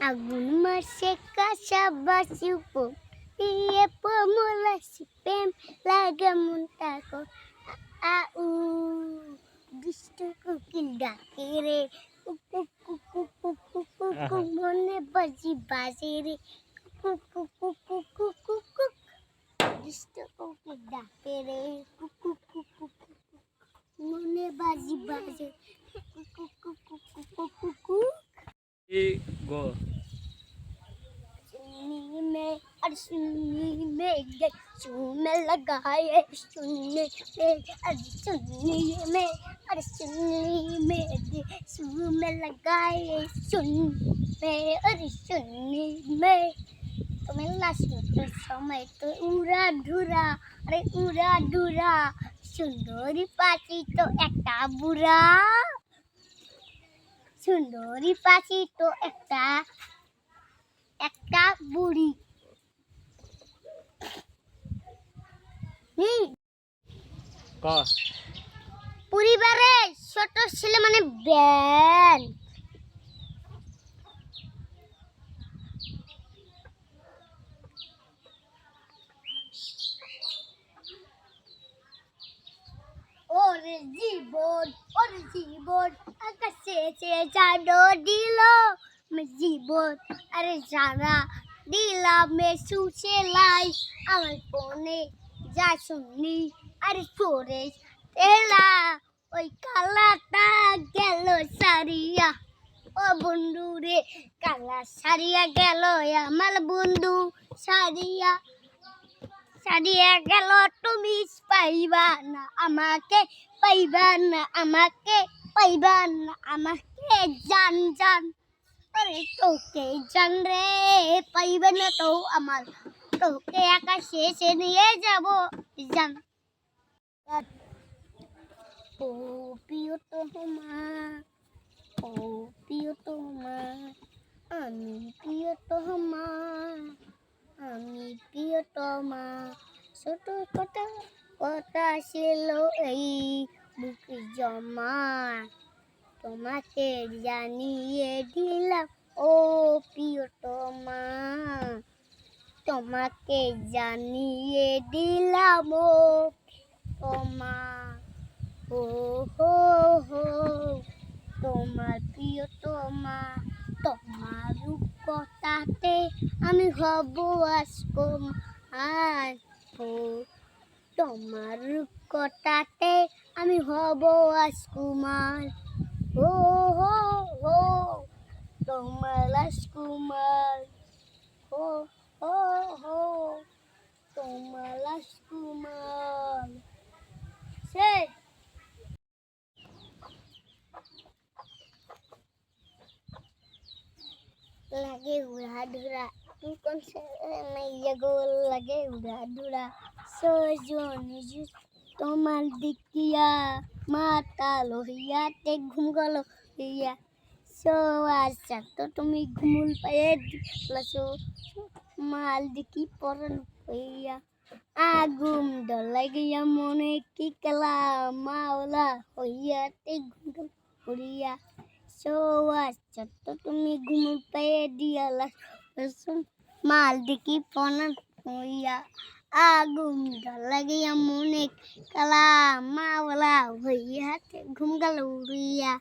আগুন মাসে কাশাবাসি উপর দিয়ে পমলাসি প্রেম লাগে মন তাকো আউ দুষ্টু কুকিল ডাকে রে মনে বাজি বাজে রে দুষ্টু কুকিল ডাকে রে মনে বাজি বাজে কুকু কুকু কুকু কুকু কুকু और सुनने में गए चूमे लगाए सुनने में और सुनने में और सुनने में गए चूमे लगाए सुन में और सुनने में तुम्हें লাস্ট সময় তো উড়া ধুরা আরে উড়া ধুরা সুন্দরী পাখি তো একটা বুড়া সুন্দরী পাখি তো একটা একটা বুড়ি হুম। ক। পরিবারে ছোট ছেলে মানে ব্যান। ওরে জীবন ওরে জীবন আকাশে সে জানো দিল। জীবন আরে জানা দিলাম সুসে লাই। আমার ফোনে যা শুনলি, আরে তোরে তেলা ওই কালাটা গেল সারিয়া। ও বন্ধু রে, কালা সারিয়া গেল, আমার বন্ধু সারিয়া। সারিয়া গেল, তুমি পাইবা না, আমাকে পাইবা না, আমাকে পাইবা না, আমাকে জান জান। আরে তোকে জান রে, পাইবে না তো আমার। তোকে আকাশে সে নিয়ে যাব। জান। ও প্রিয় তোমা ও প্রিয় তোমা আমি প্রিয় তোমা আমি ছোট কথা কথা ছিল এই বুকে জমা। তোমাকে জানিয়ে দিলাম, ও প্রিয়তমা তোমাকে জানিয়ে দিলাম তোমা ও হো হো, তোমার প্রিয়তমা, তোমার রূপকথাতে আমি হব আসকম আর ও তোমার রূপকথাতে আমি হব রাজকুমার ও হো হো তোমার রাজকুমার ও হো হো তোমার রাজকুমার সে लगे उड़ा धुरा तू कौन से मैया गोल लगे उड़ा धुरा सोजो निजु তোমার দিকিয়া মাতা লোহিয়া তে ঘুম গেল হইয়া সো আচ্ছা তো তুমি ঘুমুল পায়ে দিলাসো মাল দিকি পরন হইয়া আগুম ডলাই গিয়া মনে কি কেলা মাওলা হইয়া তে ঘুম হইয়া সোয়াস ছোট্ট, তুমি ঘুমুর পেয়ে দিয়ালা মাল দেখি পনার হইয়া আগুন লাগিয়া মনে কালা মাওলা হইয়া ঘুম গেল উড়িয়া।